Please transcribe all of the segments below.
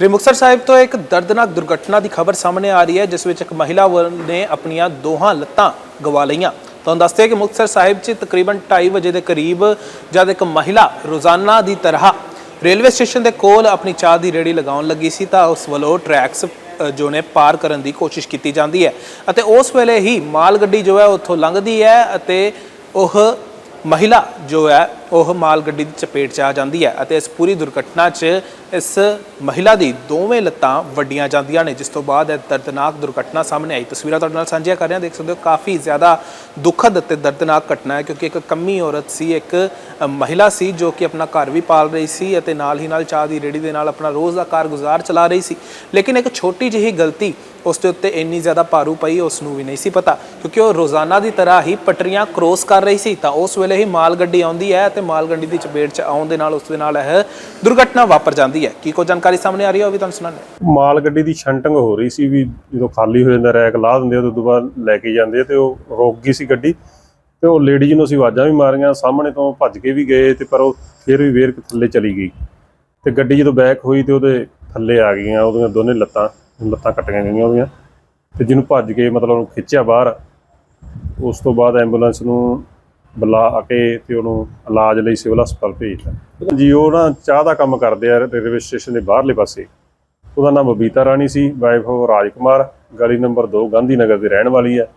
ਸ੍ਰੀ ਮੁਕਤਸਰ ਸਾਹਿਬ ਤੋਂ ਇੱਕ ਦਰਦਨਾਕ ਦੁਰਘਟਨਾ ਦੀ ਖਬਰ ਸਾਹਮਣੇ ਆ ਰਹੀ ਹੈ, ਜਿਸ ਵਿੱਚ ਇੱਕ ਮਹਿਲਾ ਵਰ- ਨੇ ਆਪਣੀਆਂ ਦੋਹਾਂ ਲੱਤਾਂ ਗਵਾ ਲਈਆਂ। ਤੁਹਾਨੂੰ ਦੱਸਦੇ ਕਿ ਮੁਕਤਸਰ ਸਾਹਿਬ 'ਚ ਤਕਰੀਬਨ 2:30 ਵਜੇ ਦੇ ਕਰੀਬ ਜਦ ਇੱਕ ਮਹਿਲਾ ਰੋਜ਼ਾਨਾ ਦੀ ਤਰ੍ਹਾਂ ਰੇਲਵੇ ਸਟੇਸ਼ਨ ਦੇ ਕੋਲ ਆਪਣੀ ਚਾਹ ਦੀ ਰੇੜੀ ਲਗਾਉਣ ਲੱਗੀ ਸੀ, ਤਾਂ ਉਸ ਵੱਲੋਂ ਟਰੈਕਸ ਜੋ ਨੇ ਪਾਰ ਕਰਨ ਦੀ ਕੋਸ਼ਿਸ਼ ਕੀਤੀ ਜਾਂਦੀ ਹੈ। ਅਤੇ ਉਸ ਵੇਲੇ ਹੀ ਮਾਲ ਗੱਡੀ ਜੋ ਹੈ ਉੱਥੋਂ ਲੰਘਦੀ ਹੈ ਅਤੇ ਉਹ ਮਹਿਲਾ ਜੋ ਹੈ ਉਹ ਮਾਲ ਗੱਡੀ ਦੀ ਚਪੇਟ 'ਚ ਆ ਜਾਂਦੀ ਹੈ ਅਤੇ ਇਸ ਪੂਰੀ ਦੁਰਘਟਨਾ 'ਚ ਇਸ ਮਹਿਲਾ ਦੀ ਦੋਵੇਂ ਲੱਤਾਂ ਵੱਡੀਆਂ ਜਾਂਦੀਆਂ ਨੇ, ਜਿਸ ਤੋਂ ਬਾਅਦ ਇਹ ਦਰਦਨਾਕ ਦੁਰਘਟਨਾ ਸਾਹਮਣੇ ਆਈ। ਤਸਵੀਰਾਂ ਤੁਹਾਡੇ ਨਾਲ ਸਾਂਝੀਆਂ ਕਰ ਰਹੇ ਹਾਂ। ਦੇਖ ਸਕਦੇ ਹੋ, ਕਾਫੀ ਜ਼ਿਆਦਾ ਦੁਖਦ ਅਤੇ ਦਰਦਨਾਕ ਘਟਨਾ ਹੈ, ਕਿਉਂਕਿ ਇੱਕ ਕੰਮੀ ਔਰਤ ਸੀ, ਇੱਕ ਮਹਿਲਾ ਸੀ, ਜੋ ਕਿ ਆਪਣਾ ਘਰ ਵੀ ਪਾਲ ਰਹੀ ਸੀ ਅਤੇ ਨਾਲ ਹੀ ਨਾਲ ਚਾਹ ਦੀ ਰੇੜੀ ਦੇ ਨਾਲ ਆਪਣਾ ਰੋਜ਼ ਦਾ ਕਾਰਗੁਜ਼ਾਰ ਚਲਾ ਰਹੀ ਸੀ। ਲੇਕਿਨ ਇੱਕ ਛੋਟੀ ਜਿਹੀ ਗਲਤੀ ਉਸ ਦੇ ਉੱਤੇ ਇੰਨੀ ਜ਼ਿਆਦਾ ਭਾਰੂ ਪਈ, ਉਸ ਨੂੰ ਵੀ ਨਹੀਂ ਸੀ ਪਤਾ, ਕਿਉਂਕਿ ਉਹ ਰੋਜ਼ਾਨਾ ਦੀ ਤਰ੍ਹਾਂ ਹੀ ਪਟਰੀਆਂ ਕ੍ਰੋਸ ਕਰ ਰਹੀ ਸੀ। ਤਾਂ ਉਸ ਵੇਲੇ ਹੀ ਮਾਲ ਗੱਡੀ ਆਉਂਦੀ ਹੈ ਤੇ ਮਾਲ ਗੱਡੀ ਦੀ ਚਪੇਟ 'ਚ ਆਉਣ ਦੇ ਨਾਲ ਉਸ ਦੇ ਨਾਲ ਇਹ ਦੁਰਘਟਨਾ ਵਾਪਰ ਜਾਂਦੀ ਹੈ। ਕੀ ਕੋਈ ਜਾਣਕਾਰੀ ਸਾਹਮਣੇ ਆ ਰਹੀ ਹੈ ਉਹ ਵੀ ਤੁਹਾਨੂੰ ਸੁਣਾਉਂਦੇ ਮਾਲ ਗੱਡੀ ਦੀ ਸ਼ੰਟਿੰਗ ਹੋ ਰਹੀ ਸੀ ਵੀ ਜਦੋਂ ਖਾਲੀ ਹੋ ਜਾਂਦਾ, ਰੈਕ ਲਾ ਦਿੰਦੇ ਉਦੋਂ ਬਾਅਦ ਲੈ ਕੇ ਜਾਂਦੇ ਤੇ ਉਹ ਰੁਕ ਗਈ ਸੀ ਗੱਡੀ ਤੇ ਉਹ ਲੇਡੀਜ਼ ਨੂੰ ਅਸੀਂ ਆਵਾਜ਼ਾਂ ਵੀ ਮਾਰੀਆਂ, ਸਾਹਮਣੇ ਤੋਂ ਭੱਜ ਕੇ ਵੀ ਗਏ ਤੇ ਪਰ ਉਹ ਫਿਰ ਵੀ ਵੇਰ ਥੱਲੇ ਚਲੀ ਗਈ ਤੇ ਗੱਡੀ ਜਦੋਂ ਬੈਕ ਹੋਈ ਤੇ ਉਹਦੇ ਥੱਲੇ ਆ ਗਈਆਂ, ਉਹਦੀਆਂ ਦੋਨੇ ਲੱਤਾਂ ਲੱਤਾਂ ਕੱਟੀਆਂ ਗਈਆਂ ਉਹਦੀਆਂ ਤੇ ਜਿਹਨੂੰ ਭੱਜ ਕੇ ਮਤਲਬ ਉਹਨੂੰ ਖਿੱਚਿਆ ਬਾਹਰ, ਉਸ ਤੋਂ ਬਾਅਦ ਐਂਬੂਲੈਂਸ ਨੂੰ ਬੁਲਾ ਕੇ ਤੇ ਉਹਨੂੰ ਇਲਾਜ ਲਈ ਸਿਵਲ ਹਸਪਤਾਲ ਭੇਜਤਾ ਜੀ, ਉਹ ਨਾ ਚਾਹ ਦਾ ਕੰਮ ਕਰਦੇ ਆ, ਰੇਲਵੇ ਸਟੇਸ਼ਨ ਦੇ ਬਾਹਰਲੇ ਪਾਸੇ। ਉਹਦਾ ਨਾਮ ਬਬੀਤਾ ਰਾਣੀ ਸੀ ਵਾਈਫ ਆਫ ਰਾਜਕੁਮਾਰ, ਗਲੀ ਨੰਬਰ 2 ਗਾਂਧੀ ਨਗਰ ਦੀ ਰਹਿਣ ਵਾਲੀ ਹੈ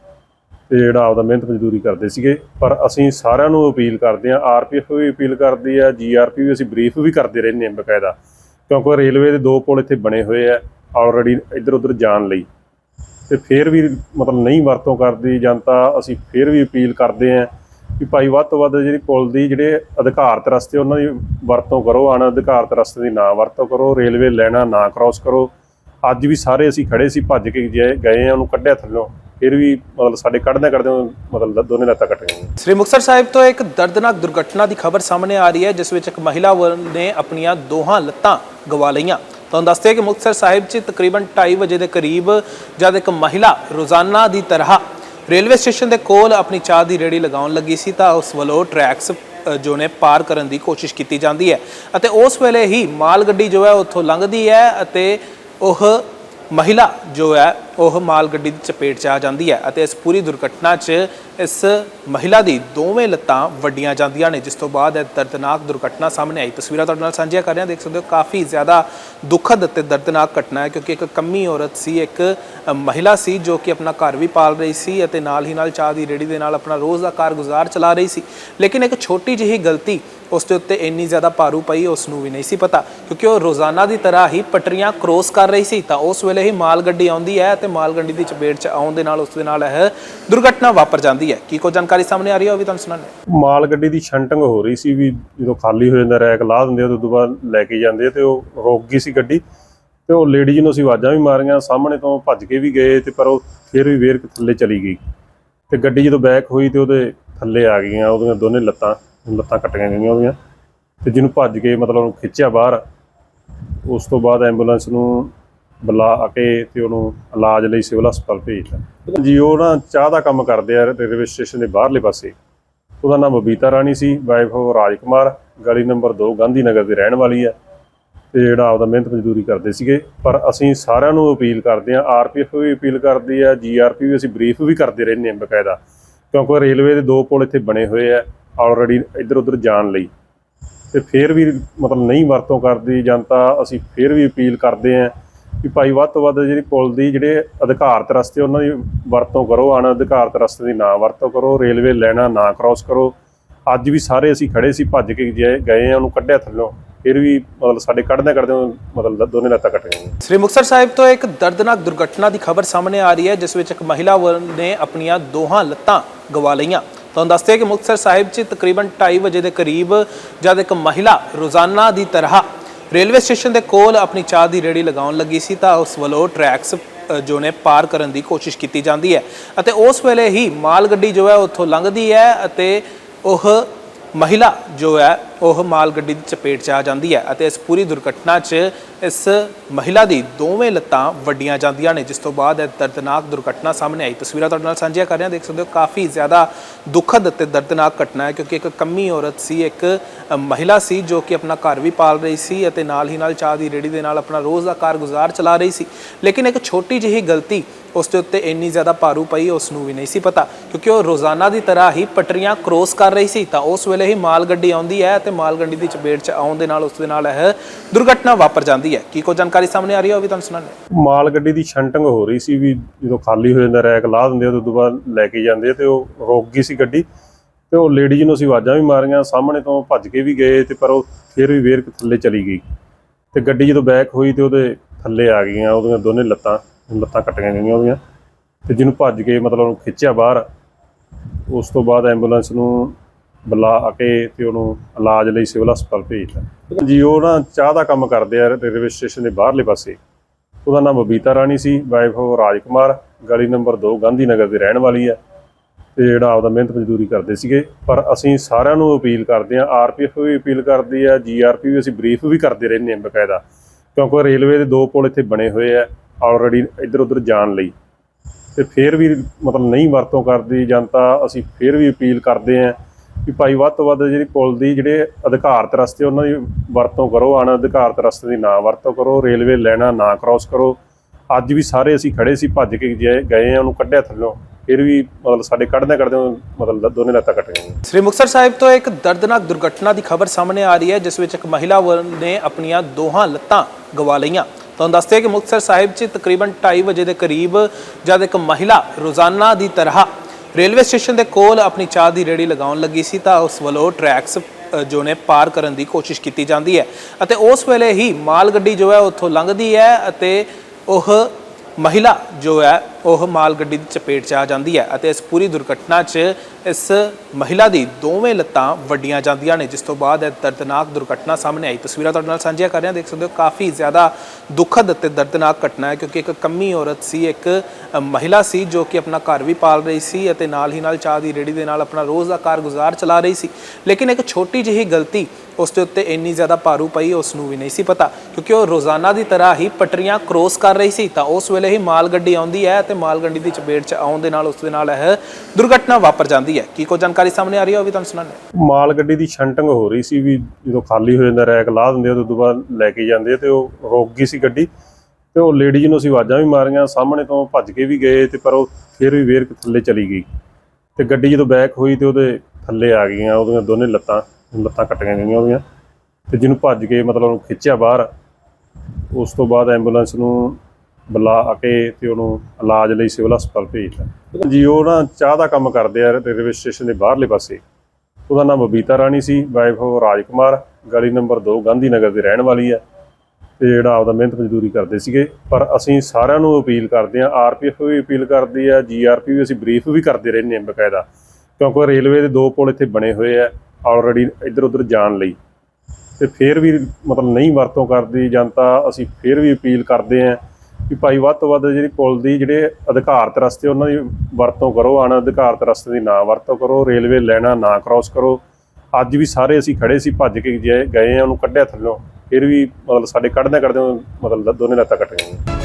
ਤੇ ਜਿਹੜਾ ਆਪਦਾ ਮਿਹਨਤ ਮਜ਼ਦੂਰੀ ਕਰਦੇ ਸੀਗੇ, ਪਰ ਅਸੀਂ ਸਾਰਿਆਂ ਨੂੰ ਅਪੀਲ ਕਰਦੇ ਹਾਂ ਆਰਪੀਐਫ ਵੀ ਅਪੀਲ ਕਰਦੀ ਹੈ ਜੀਆਰਪੀ ਵੀ ਅਸੀਂ ਬਰੀਫ ਵੀ ਕਰਦੇ ਰਹਿੰਦੇ ਹਾਂ ਬਕਾਇਦਾ, ਕਿਉਂਕਿ ਰੇਲਵੇ ਦੇ ਦੋ ਪੁਲ ਇੱਥੇ ਬਣੇ ਹੋਏ ਆ ਆਲਰੇਡੀ ਇੱਧਰ ਉੱਧਰ ਜਾਣ ਲਈ। ਤੇ ਫਿਰ ਵੀ ਮਤਲਬ ਨਹੀਂ ਵਰਤੋਂ ਕਰਦੀ ਜਨਤਾ, ਅਸੀਂ ਫਿਰ ਵੀ ਅਪੀਲ ਕਰਦੇ ਹਾਂ ਵੀ ਭਾਈ ਵੱਧ ਤੋਂ ਵੱਧ ਜਿਹੜੀ ਪੁਲ ਦੀ ਜਿਹੜੇ ਅਧਿਕਾਰਤ ਰਸਤੇ ਉਹਨਾਂ ਦੀ ਵਰਤੋਂ ਕਰੋ ਅਣ ਅਧਿਕਾਰਤ ਰਸਤੇ ਦੀ ਨਾ ਵਰਤੋਂ ਕਰੋ, ਰੇਲਵੇ ਲੈਣਾ ਨਾ ਕ੍ਰਾਸ ਕਰੋ। ਅੱਜ ਵੀ ਸਾਰੇ ਅਸੀਂ ਖੜੇ ਸੀ, ਭੱਜ ਕੇ ਗਏ ਆ, ਉਹਨੂੰ ਕੱਢਿਆ ਥੱਲੋਂ। ਫਿਰ ਵੀ ਮਤਲਬ ਸਾਡੇ ਕੱਢਦੇ ਕੱਢਦੇ ਮਤਲਬ ਦੋਨੇ ਲੱਤਾਂ ਕੱਟ ਗਈਆਂ। ਸ੍ਰੀ ਮੁਕਤਸਰ ਸਾਹਿਬ ਤੋਂ ਇੱਕ ਦਰਦਨਾਕ ਦੁਰਘਟਨਾ ਦੀ ਖਬਰ ਸਾਹਮਣੇ ਆ ਰਹੀ ਹੈ, ਜਿਸ ਵਿੱਚ ਇੱਕ ਮਹਿਲਾ ਵਰ- ਨੇ ਆਪਣੀਆਂ ਦੋਹਾਂ ਲੱਤਾਂ ਗਵਾ ਲਈਆਂ। ਤੁਹਾਨੂੰ ਦੱਸਦੇ ਕਿ ਮੁਕਤਸਰ ਸਾਹਿਬ 'ਚ ਤਕਰੀਬਨ 2:30 ਵਜੇ ਦੇ ਕਰੀਬ ਜਦ ਇੱਕ ਮਹਿਲਾ ਰੋਜ਼ਾਨਾ ਦੀ ਤਰ੍ਹਾਂ ਰੇਲਵੇ ਸਟੇਸ਼ਨ ਦੇ ਕੋਲ ਆਪਣੀ ਚਾਹ ਦੀ ਰੇੜੀ ਲਗਾਉਣ ਲੱਗੀ ਸੀ ਤਾਂ ਉਸ ਵੱਲੋਂ ਟਰੈਕਸ ਜੋ ਨੇ ਪਾਰ ਕਰਨ ਦੀ ਕੋਸ਼ਿਸ਼ ਕੀਤੀ ਜਾਂਦੀ ਹੈ ਅਤੇ ਉਸ ਵੇਲੇ ਹੀ ਮਾਲ ਗੱਡੀ ਜੋ ਹੈ ਉੱਥੋਂ ਲੰਘਦੀ ਹੈ ਅਤੇ ਉਹ ਮਹਿਲਾ ਜੋ ਹੈ ਉਹ ਮਾਲ ਗੱਡੀ ਦੀ ਚਪੇਟ 'ਚ ਆ ਜਾਂਦੀ ਹੈ ਅਤੇ ਇਸ ਪੂਰੀ ਦੁਰਘਟਨਾ 'ਚ ਇਸ ਮਹਿਲਾ ਦੀ ਦੋਵੇਂ ਲੱਤਾਂ ਵੱਡੀਆਂ ਜਾਂਦੀਆਂ ਨੇ, ਜਿਸ ਤੋਂ ਬਾਅਦ ਇਹ ਦਰਦਨਾਕ ਦੁਰਘਟਨਾ ਸਾਹਮਣੇ ਆਈ। ਤਸਵੀਰਾਂ ਤੁਹਾਡੇ ਨਾਲ ਸਾਂਝੀਆਂ ਕਰ ਰਿਹਾ ਦੇਖ ਸਕਦੇ ਹੋ, ਕਾਫੀ ਜ਼ਿਆਦਾ ਦੁਖਦ ਅਤੇ ਦਰਦਨਾਕ ਘਟਨਾ ਹੈ, ਕਿਉਂਕਿ ਇੱਕ ਕੰਮੀ ਔਰਤ ਸੀ, ਇੱਕ ਮਹਿਲਾ ਸੀ, ਜੋ ਕਿ ਆਪਣਾ ਘਰ ਵੀ ਪਾਲ ਰਹੀ ਸੀ ਅਤੇ ਨਾਲ ਹੀ ਨਾਲ ਚਾਹ ਦੀ ਰੇੜੀ ਦੇ ਨਾਲ ਆਪਣਾ ਰੋਜ਼ ਦਾ ਕਾਰਗੁਜ਼ਾਰ ਚਲਾ ਰਹੀ ਸੀ। ਲੇਕਿਨ ਇੱਕ ਛੋਟੀ ਜਿਹੀ ਗਲਤੀ ਉਸ ਦੇ ਉੱਤੇ ਇੰਨੀ ਜ਼ਿਆਦਾ ਭਾਰੂ ਪਈ, ਉਸ ਨੂੰ ਵੀ ਨਹੀਂ ਸੀ ਪਤਾ, ਕਿਉਂਕਿ ਉਹ ਰੋਜ਼ਾਨਾ ਦੀ ਤਰ੍ਹਾਂ ਹੀ ਪਟਰੀਆਂ ਕ੍ਰੋਸ ਕਰ ਰਹੀ ਸੀ। ਤਾਂ ਉਸ ਵੇਲੇ ਹੀ ਮਾਲ ਗੱਡੀ ਆਉਂਦੀ ਹੈ ਤੇ ਮਾਲ ਗੱਡੀ ਦੀ ਚਪੇਟ 'ਚ ਆਉਣ ਦੇ ਨਾਲ ਉਸ ਦੇ ਨਾਲ ਇਹ ਦੁਰਘਟਨਾ ਵਾਪਰ ਜਾਂਦੀ ਹੈ। ਕੀ ਕੋਈ ਜਾਣਕਾਰੀ ਸਾਹਮਣੇ ਆ ਰਹੀ ਹੈ ਉਹ ਵੀ ਤੁਹਾਨੂੰ ਸੁਣਾਉਂਦੇ ਮਾਲ ਗੱਡੀ ਦੀ ਸ਼ੰਟਿੰਗ ਹੋ ਰਹੀ ਸੀ ਵੀ ਜਦੋਂ ਖਾਲੀ ਹੋ ਜਾਂਦਾ ਰੈਕ ਲਾ ਦਿੰਦੇ ਆ, ਉਦੋਂ ਬਾਅਦ ਲੈ ਕੇ ਜਾਂਦੇ ਤੇ ਉਹ ਰੁਕ ਗਈ ਸੀ ਗੱਡੀ ਤੇ ਉਹ ਲੇਡੀਜ਼ ਨੂੰ ਅਸੀਂ ਆਵਾਜ਼ਾਂ ਵੀ ਮਾਰੀਆਂ ਸਾਹਮਣੇ ਤੋਂ ਭੱਜ ਕੇ ਵੀ ਗਏ ਤੇ ਪਰ ਉਹ ਫਿਰ ਵੀ ਵੇਰ ਥੱਲੇ ਚਲੀ ਗਈ ਤੇ ਗੱਡੀ ਜਦੋਂ ਬੈਕ ਹੋਈ ਤੇ ਉਹਦੇ ਥੱਲੇ ਆ ਗਈਆਂ ਉਹਦੀਆਂ ਦੋਨੇ ਲੱਤਾਂ ਲੱਤਾਂ ਕੱਟੀਆਂ ਗਈਆਂ ਉਹਦੀਆਂ ਤੇ ਜਿਹਨੂੰ ਭੱਜ ਕੇ ਮਤਲਬ ਉਹਨੂੰ ਖਿੱਚਿਆ ਬਾਹਰ ਉਸ ਤੋਂ ਬਾਅਦ ਐਂਬੂਲੈਂਸ ਨੂੰ ਬੁਲਾ ਕੇ ਤੇ ਉਹਨੂੰ ਇਲਾਜ ਲਈ ਸਿਵਲ ਹਸਪਤਾਲ ਭੇਜਤਾ ਜੀ, ਉਹ ਨਾ ਚਾਹ ਦਾ ਕੰਮ ਕਰਦੇ ਆ ਰੇਲਵੇ ਸਟੇਸ਼ਨ ਦੇ ਬਾਹਰਲੇ ਪਾਸੇ। ਉਹਦਾ ਨਾਮ ਬਬੀਤਾ ਰਾਣੀ ਸੀ, ਵਾਈਫ ਆਫ ਰਾਜਕੁਮਾਰ, ਗਲੀ ਨੰਬਰ 2 ਗਾਂਧੀ ਨਗਰ ਦੀ ਰਹਿਣ ਵਾਲੀ ਹੈ ਤੇ ਜਿਹੜਾ ਆਪਦਾ ਮਿਹਨਤ ਮਜ਼ਦੂਰੀ ਕਰਦੇ ਸੀਗੇ। ਪਰ ਅਸੀਂ ਸਾਰਿਆਂ ਨੂੰ ਅਪੀਲ ਕਰਦੇ ਹਾਂ ਆਰਪੀਐਫ ਵੀ ਅਪੀਲ ਕਰਦੀ ਹੈ ਜੀਆਰਪੀ ਵੀ, ਅਸੀਂ ਬਰੀਫ ਵੀ ਕਰਦੇ ਰਹਿੰਦੇ ਹਾਂ ਬਕਾਇਦਾ। ਕਿਉਂਕਿ ਰੇਲਵੇ ਦੇ ਦੋ ਪੁਲ ਇੱਥੇ ਬਣੇ ਹੋਏ ਆ ਆਲਰੇਡੀ ਇੱਧਰ ਉੱਧਰ ਜਾਣ ਲਈ। ਤੇ ਫਿਰ ਵੀ ਮਤਲਬ ਨਹੀਂ ਵਰਤੋਂ ਕਰਦੀ ਜਨਤਾ, ਅਸੀਂ ਫਿਰ ਵੀ ਅਪੀਲ ਕਰਦੇ ਹਾਂ ਕਿ ਭਾਈ ਵੱਧ ਤੋਂ ਵੱਧ ਜਿਹੜੀ ਪੁਲ ਦੀ ਜਿਹੜੇ ਅਧਿਕਾਰਤ ਰਸਤੇ ਉਹਨਾਂ ਦੀ ਵਰਤੋਂ ਕਰੋ ਅਣ ਅਧਿਕਾਰਤ ਰਸਤੇ ਦੀ ਨਾ ਵਰਤੋਂ ਕਰੋ, ਰੇਲਵੇ ਲੈਣਾ ਨਾ ਕ੍ਰਾਸ ਕਰੋ। ਅੱਜ ਵੀ ਸਾਰੇ ਅਸੀਂ ਖੜੇ ਸੀ, ਭੱਜ ਕੇ ਗਏ ਆ, ਉਹਨੂੰ ਕੱਢਿਆ ਥੱਲੋਂ। ਫਿਰ ਵੀ ਮਤਲਬ ਸਾਡੇ ਕੱਢਦੇ ਕੱਢਦੇ ਮਤਲਬ ਦੋਨੇ ਲੱਤਾਂ ਕੱਟ ਗਈਆਂ। ਸ੍ਰੀ ਮੁਕਤਸਰ ਸਾਹਿਬ ਤੋਂ ਇੱਕ ਦਰਦਨਾਕ ਦੁਰਘਟਨਾ ਦੀ ਖਬਰ ਸਾਹਮਣੇ ਆ ਰਹੀ ਹੈ, ਜਿਸ ਵਿੱਚ ਇੱਕ ਮਹਿਲਾ ਵਰ- ਨੇ ਆਪਣੀਆਂ ਦੋਹਾਂ ਲੱਤਾਂ ਗਵਾ ਲਈਆਂ। ਤੁਹਾਨੂੰ ਦੱਸਦੇ ਕਿ ਮੁਕਤਸਰ ਸਾਹਿਬ 'ਚ ਤਕਰੀਬਨ 2:30 ਵਜੇ ਦੇ ਕਰੀਬ ਜਦ ਇੱਕ ਮਹਿਲਾ ਰੋਜ਼ਾਨਾ ਦੀ ਤਰ੍ਹਾਂ ਰੇਲਵੇ ਸਟੇਸ਼ਨ ਦੇ ਕੋਲ ਆਪਣੀ ਚਾਹ ਦੀ ਰੇੜੀ ਲਗਾਉਣ ਲੱਗੀ ਸੀ ਤਾਂ ਉਸ ਵੱਲੋਂ ਟਰੈਕਸ ਜੋ ਨੇ ਪਾਰ ਕਰਨ ਦੀ ਕੋਸ਼ਿਸ਼ ਕੀਤੀ ਜਾਂਦੀ ਹੈ। ਅਤੇ ਉਸ ਵੇਲੇ ਹੀ ਮਾਲ ਗੱਡੀ ਜੋ ਹੈ ਉੱਥੋਂ ਲੰਘਦੀ ਹੈ ਅਤੇ ਉਹ ਮਹਿਲਾ ਜੋ ਹੈ ਉਹ ਮਾਲ ਗੱਡੀ ਦੀ ਚਪੇਟ 'ਚ ਆ ਜਾਂਦੀ ਹੈ ਅਤੇ ਇਸ ਪੂਰੀ ਦੁਰਘਟਨਾ 'ਚ ਇਸ ਮਹਿਲਾ ਦੀ ਦੋਵੇਂ ਲੱਤਾਂ ਵੱਡੀਆਂ ਜਾਂਦੀਆਂ ਨੇ, ਜਿਸ ਤੋਂ ਬਾਅਦ ਇਹ ਦਰਦਨਾਕ ਦੁਰਘਟਨਾ ਸਾਹਮਣੇ ਆਈ। ਤਸਵੀਰਾਂ ਤੁਹਾਡੇ ਨਾਲ ਸਾਂਝੀਆਂ ਕਰ ਰਹੇ ਹਾਂ ਦੇਖ ਸਕਦੇ ਹੋ, ਕਾਫੀ ਜ਼ਿਆਦਾ ਦੁਖਦ ਅਤੇ ਦਰਦਨਾਕ ਘਟਨਾ ਹੈ, ਕਿਉਂਕਿ ਇੱਕ ਕੰਮੀ ਔਰਤ ਸੀ, ਇੱਕ ਮਹਿਲਾ ਸੀ, ਜੋ ਕਿ ਆਪਣਾ ਘਰ ਵੀ ਪਾਲ ਰਹੀ ਸੀ ਅਤੇ ਨਾਲ ਹੀ ਨਾਲ ਚਾਹ ਦੀ ਰੇੜੀ ਦੇ ਨਾਲ ਆਪਣਾ ਰੋਜ਼ ਦਾ ਕਾਰਗੁਜ਼ਾਰ ਚਲਾ ਰਹੀ ਸੀ। ਲੇਕਿਨ ਇੱਕ ਛੋਟੀ ਜਿਹੀ ਗਲਤੀ ਉਸ ਦੇ ਉੱਤੇ ਇੰਨੀ ਜ਼ਿਆਦਾ ਭਾਰੂ ਪਈ, ਉਸ ਨੂੰ ਵੀ ਨਹੀਂ ਸੀ ਪਤਾ, ਕਿਉਂਕਿ ਉਹ ਰੋਜ਼ਾਨਾ ਦੀ ਤਰ੍ਹਾਂ ਹੀ ਪਟਰੀਆਂ ਕ੍ਰੋਸ ਕਰ ਰਹੀ ਸੀ। ਤਾਂ ਉਸ ਵੇਲੇ ਹੀ ਮਾਲ ਗੱਡੀ ਆਉਂਦੀ ਹੈ ਤੇ ਮਾਲ ਗੱਡੀ ਦੀ ਚਪੇਟ 'ਚ ਆਉਣ ਦੇ ਨਾਲ, ਉਸ ਦੇ ਨਾਲ ਇਹ ਦੁਰਘਟਨਾ ਵਾਪਰ ਜਾਂਦੀ ਹੈ। ਕੀ ਕੋਈ ਜਾਣਕਾਰੀ ਸਾਹਮਣੇ ਆ ਰਹੀ ਹੈ, ਉਹ ਵੀ ਤੁਹਾਨੂੰ ਸੁਣਾਉਂਦੇ ਮਾਲ ਗੱਡੀ ਦੀ ਸ਼ੰਟਿੰਗ ਹੋ ਰਹੀ ਸੀ ਵੀ ਜਦੋਂ ਖਾਲੀ ਹੋ ਜਾਂਦਾ, ਰੈਕ ਲਾ ਦਿੰਦੇ ਆ ਤੇ ਬਾਅਦ ਲੈ ਕੇ ਜਾਂਦੇ ਤੇ ਉਹ ਰੁਕ ਗਈ ਸੀ ਗੱਡੀ। ਤੇ ਉਹ ਲੇਡੀ ਨੂੰ ਅਸੀਂ ਆਵਾਜ਼ਾਂ ਵੀ ਮਾਰੀਆਂ, ਸਾਹਮਣੇ ਤੋਂ ਭੱਜ ਕੇ ਵੀ ਗਏ ਤੇ ਪਰ ਉਹ ਫਿਰ ਵੀ ਵੇਰ ਥੱਲੇ ਚਲੀ ਗਈ। ਤੇ ਗੱਡੀ ਜਦੋਂ ਬੈਕ ਹੋਈ ਤੇ ਉਹਦੇ ਥੱਲੇ ਆ ਗਈਆਂ, ਉਹਦੀਆਂ ਦੋਨੇ ਲੱਤਾਂ ਲੱਤਾਂ ਕੱਟੀਆਂ ਗਈਆਂ ਉਹਦੀਆਂ। ਤੇ ਜਿਹਨੂੰ ਭੱਜ ਕੇ ਮਤਲਬ ਉਹਨੂੰ ਖਿੱਚਿਆ ਬਾਹਰ, ਉਸ ਤੋਂ ਬਾਅਦ ਐਂਬੂਲੈਂਸ ਨੂੰ ਬੁਲਾ ਕੇ ਤੇ ਉਹਨੂੰ ਇਲਾਜ ਲਈ ਸਿਵਲ ਹਸਪਤਾਲ ਭੇਜਤਾ ਜੀ, ਉਹ ਨਾ ਚਾਹ ਦਾ ਕੰਮ ਕਰਦੇ ਆ ਰੇਲਵੇ ਸਟੇਸ਼ਨ ਦੇ ਬਾਹਰਲੇ ਪਾਸੇ। ਉਹਦਾ ਨਾਮ ਬਬੀਤਾ ਰਾਣੀ ਸੀ, ਵਾਈਫ ਉਹ ਰਾਜਕੁਮਾਰ, ਗਲੀ ਨੰਬਰ 2 ਗਾਂਧੀ ਨਗਰ ਦੀ ਰਹਿਣ ਵਾਲੀ ਹੈ ਤੇ ਜਿਹੜਾ ਆਪਦਾ ਮਿਹਨਤ ਮਜ਼ਦੂਰੀ ਕਰਦੇ ਸੀਗੇ। ਪਰ ਅਸੀਂ ਸਾਰਿਆਂ ਨੂੰ ਅਪੀਲ ਕਰਦੇ ਹਾਂ ਆਰਪੀਐਫ ਵੀ ਅਪੀਲ ਕਰਦੀ ਹੈ ਜੀਆਰਪੀ ਵੀ ਅਸੀਂ ਬਰੀਫ ਵੀ ਕਰਦੇ ਰਹਿੰਦੇ ਹਾਂ ਬਕਾਇਦਾ। ਕਿਉਂਕਿ ਰੇਲਵੇ ਦੇ ਦੋ ਪੁਲ ਇੱਥੇ ਬਣੇ ਹੋਏ ਆ ਆਲਰੇਡੀ ਇੱਧਰ ਉੱਧਰ ਜਾਣ ਲਈ। ਤੇ ਫਿਰ ਵੀ ਮਤਲਬ ਨਹੀਂ ਵਰਤੋਂ ਕਰਦੀ ਜਨਤਾ, ਅਸੀਂ ਫਿਰ ਵੀ ਅਪੀਲ ਕਰਦੇ ਹਾਂ ਕਿ ਭਾਈ ਵੱਧ ਤੋਂ ਵੱਧ ਜਿਹੜੀ ਪੁਲ ਦੀ ਜਿਹੜੇ ਅਧਿਕਾਰਤ ਰਸਤੇ ਉਹਨਾਂ ਦੀ ਵਰਤੋਂ ਕਰੋ ਅਣ ਅਧਿਕਾਰਤ ਰਸਤੇ ਦੀ ਨਾ ਵਰਤੋਂ ਕਰੋ, ਰੇਲਵੇ ਲੈਣਾ ਨਾ ਕ੍ਰਾਸ ਕਰੋ। ਅੱਜ ਵੀ ਸਾਰੇ ਅਸੀਂ ਖੜੇ ਸੀ, ਭੱਜ ਕੇ ਜੇ ਗਏ ਆ, ਉਹਨੂੰ ਕੱਢਿਆ ਥੱਲੋਂ। ਫਿਰ ਵੀ ਮਤਲਬ ਸਾਡੇ ਕੱਢਦੇ ਕੱਢਦੇ ਮਤਲਬ ਦੋਨੇ ਲੱਤਾਂ ਕੱਟ ਗਈਆਂ। ਸ੍ਰੀ ਮੁਕਤਸਰ ਸਾਹਿਬ ਤੋਂ ਇੱਕ ਦਰਦਨਾਕ ਦੁਰਘਟਨਾ ਦੀ ਖਬਰ ਸਾਹਮਣੇ ਆ ਰਹੀ ਹੈ, ਜਿਸ ਵਿੱਚ ਇੱਕ ਮਹਿਲਾ ਵਰ- ਨੇ ਆਪਣੀਆਂ ਦੋਹਾਂ ਲੱਤਾਂ ਗਵਾ ਲਈਆਂ। ਤੁਹਾਨੂੰ ਦੱਸਦੇ ਕਿ ਮੁਕਤਸਰ ਸਾਹਿਬ 'ਚ ਤਕਰੀਬਨ 2:30 ਵਜੇ ਦੇ ਕਰੀਬ ਜਦ ਇੱਕ ਮਹਿਲਾ ਰੋਜ਼ਾਨਾ ਦੀ ਤਰ੍ਹਾਂ ਰੇਲਵੇ ਸਟੇਸ਼ਨ ਦੇ ਕੋਲ ਆਪਣੀ ਚਾਹ ਦੀ ਰੇੜੀ ਲਗਾਉਣ ਲੱਗੀ ਸੀ ਤਾਂ ਉਸ ਵੱਲੋਂ ਟਰੈਕਸ ਜੋ ਨੇ ਪਾਰ ਕਰਨ ਦੀ ਕੋਸ਼ਿਸ਼ ਕੀਤੀ ਜਾਂਦੀ ਹੈ। ਅਤੇ ਉਸ ਵੇਲੇ ਹੀ ਮਾਲ ਗੱਡੀ ਜੋ ਹੈ ਉੱਥੋਂ ਲੰਘਦੀ ਹੈ ਅਤੇ ਉਹ ਮਹਿਲਾ ਜੋ ਹੈ ਉਹ ਮਾਲ ਗੱਡੀ ਦੀ ਚਪੇਟ 'ਚ ਆ ਜਾਂਦੀ ਹੈ ਅਤੇ ਇਸ ਪੂਰੀ ਦੁਰਘਟਨਾ 'ਚ ਇਸ ਮਹਿਲਾ ਦੀ ਦੋਵੇਂ ਲੱਤਾਂ ਵੱਡੀਆਂ ਜਾਂਦੀਆਂ ਨੇ, ਜਿਸ ਤੋਂ ਬਾਅਦ ਇਹ ਦਰਦਨਾਕ ਦੁਰਘਟਨਾ ਸਾਹਮਣੇ ਆਈ। ਤਸਵੀਰਾਂ ਤੁਹਾਡੇ ਨਾਲ ਸਾਂਝੀਆਂ ਕਰ ਰਹੇ ਹਾਂ ਦੇਖ ਸਕਦੇ ਹੋ ਕਾਫੀ ਜ਼ਿਆਦਾ ਦੁਖਦ ਅਤੇ ਦਰਦਨਾਕ ਘਟਨਾ ਹੈ, ਕਿਉਂਕਿ ਇੱਕ ਕੰਮੀ ਔਰਤ ਸੀ, ਇੱਕ ਮਹਿਲਾ ਸੀ ਜੋ ਕਿ ਆਪਣਾ ਘਰ ਵੀ ਪਾਲ ਰਹੀ ਸੀ ਅਤੇ ਨਾਲ ਹੀ ਨਾਲ ਚਾਹ ਦੀ ਰੇੜੀ ਦੇ ਨਾਲ ਆਪਣਾ ਰੋਜ਼ ਦਾ ਕਾਰਗੁਜ਼ਾਰ ਚਲਾ ਰਹੀ ਸੀ। ਲੇਕਿਨ ਇੱਕ ਛੋਟੀ ਜਿਹੀ ਗਲਤੀ ਉਸ ਦੇ ਉੱਤੇ ਇੰਨੀ ਜ਼ਿਆਦਾ ਭਾਰੂ ਪਈ, ਉਸ ਨੂੰ ਵੀ ਨਹੀਂ ਸੀ ਪਤਾ, ਕਿਉਂਕਿ ਉਹ ਰੋਜ਼ਾਨਾ ਦੀ ਤਰ੍ਹਾਂ ਹੀ ਪਟਰੀਆਂ ਕ੍ਰੋਸ ਕਰ ਰਹੀ ਸੀ। ਤਾਂ ਉਸ ਵੇਲੇ ਹੀ ਮਾਲ ਗੱਡੀ ਆਉਂਦੀ ਹੈ ਤੇ ਮਾਲ ਗੱਡੀ ਦੀ ਚਪੇਟ 'ਚ ਆਉਣ ਦੇ ਨਾਲ ਉਸ ਦੇ ਨਾਲ ਇਹ ਦੁਰਘਟਨਾ ਵਾਪਰ ਜਾਂਦੀ ਹੈ। ਕੀ ਕੋਈ ਜਾਣਕਾਰੀ ਸਾਹਮਣੇ ਆ ਰਹੀ ਹੈ ਉਹ ਵੀ ਤੁਹਾਨੂੰ ਸੁਣਾਉਂਦੇ ਮਾਲ ਗੱਡੀ ਦੀ ਸ਼ੰਟਿੰਗ ਹੋ ਰਹੀ ਸੀ ਵੀ ਜਦੋਂ ਖਾਲੀ ਹੋ ਜਾਂਦਾ, ਰੈਕ ਲਾ ਦਿੰਦੇ ਉਦੋਂ ਬਾਅਦ ਲੈ ਕੇ ਜਾਂਦੇ ਤੇ ਉਹ ਰੁਕ ਗਈ ਸੀ ਗੱਡੀ ਤੇ ਉਹ ਲੇਡੀ ਨੂੰ ਅਸੀਂ ਆਵਾਜ਼ਾਂ ਵੀ ਮਾਰੀਆਂ, ਸਾਹਮਣੇ ਤੋਂ ਭੱਜ ਕੇ ਵੀ ਗਏ ਤੇ ਪਰ ਉਹ ਫਿਰ ਵੀ ਵੇਰ ਥੱਲੇ ਚਲੀ ਗਈ ਤੇ ਗੱਡੀ ਜਦੋਂ ਬੈਕ ਹੋਈ ਤੇ ਉਹਦੇ ਥੱਲੇ ਆ ਗਈਆਂ, ਉਹਦੀਆਂ ਦੋਨੇ ਲੱਤਾਂ ਲੱਤਾਂ ਕੱਟੀਆਂ ਗਈਆਂ ਉਹਦੀਆਂ ਤੇ ਜਿਹਨੂੰ ਭੱਜ ਕੇ ਮਤਲਬ ਉਹਨੂੰ ਖਿੱਚਿਆ ਬਾਹਰ, ਉਸ ਤੋਂ ਬਾਅਦ ਐਂਬੂਲੈਂਸ ਨੂੰ ਬੁਲਾ ਕੇ ਤੇ ਉਹਨੂੰ ਇਲਾਜ ਲਈ ਸਿਵਲ ਹਸਪਤਾਲ ਭੇਜਤਾ ਜੀ, ਉਹ ਨਾ ਚਾਹ ਦਾ ਕੰਮ ਕਰਦੇ ਆ ਰੇਲਵੇ ਸਟੇਸ਼ਨ ਦੇ ਬਾਹਰਲੇ ਪਾਸੇ। ਉਹਦਾ ਨਾਮ ਬਬੀਤਾ ਰਾਣੀ ਸੀ, ਵਾਈਫ ਉਹ ਰਾਜਕੁਮਾਰ, ਗਲੀ ਨੰਬਰ 2 ਗਾਂਧੀ ਨਗਰ ਦੀ ਰਹਿਣ ਵਾਲੀ ਹੈ ਤੇ ਜਿਹੜਾ ਆਪਦਾ ਮਿਹਨਤ ਮਜ਼ਦੂਰੀ ਕਰਦੇ ਸੀਗੇ, ਪਰ ਅਸੀਂ ਸਾਰਿਆਂ ਨੂੰ ਅਪੀਲ ਕਰਦੇ ਹਾਂ ਆਰਪੀਐਫ ਵੀ ਅਪੀਲ ਕਰਦੀ ਹੈ ਜੀਆਰਪੀ ਵੀ ਅਸੀਂ ਬਰੀਫ ਵੀ ਕਰਦੇ ਰਹਿੰਦੇ ਹਾਂ ਬਕਾਇਦਾ, ਕਿਉਂਕਿ ਰੇਲਵੇ ਦੇ ਦੋ ਪੁਲ ਇੱਥੇ ਬਣੇ ਹੋਏ ਆ ਆਲਰੇਡੀ ਇੱਧਰ ਉੱਧਰ ਜਾਣ ਲਈ। ਤੇ ਫਿਰ ਵੀ ਮਤਲਬ ਨਹੀਂ ਵਰਤੋਂ ਕਰਦੀ, ਜਨਤਾ ਅਸੀਂ ਫਿਰ ਵੀ ਅਪੀਲ ਕਰਦੇ ਹਾਂ ਵੀ ਭਾਈ ਵੱਧ ਤੋਂ ਵੱਧ ਜਿਹੜੀ ਪੁਲ ਦੀ ਜਿਹੜੇ ਅਧਿਕਾਰਤ ਰਸਤੇ ਉਹਨਾਂ ਦੀ ਵਰਤੋਂ ਕਰੋ ਅਣ ਅਧਿਕਾਰਤ ਰਸਤੇ ਦੀ ਨਾ ਵਰਤੋਂ ਕਰੋ, ਰੇਲਵੇ ਲੈਣਾ ਨਾ ਕ੍ਰਾਸ ਕਰੋ। ਅੱਜ ਵੀ ਸਾਰੇ ਅਸੀਂ ਖੜੇ ਸੀ, ਭੱਜ ਕੇ ਜੇ ਗਏ ਆ, ਉਹਨੂੰ ਕੱਢਿਆ ਥੱਲੋਂ। ਫਿਰ ਵੀ ਮਤਲਬ ਸਾਡੇ ਕੱਢਦੇ ਕੱਢਦੇ ਮਤਲਬ ਦੋਨੇ ਲੱਤਾਂ ਕੱਟ ਗਈਆਂ।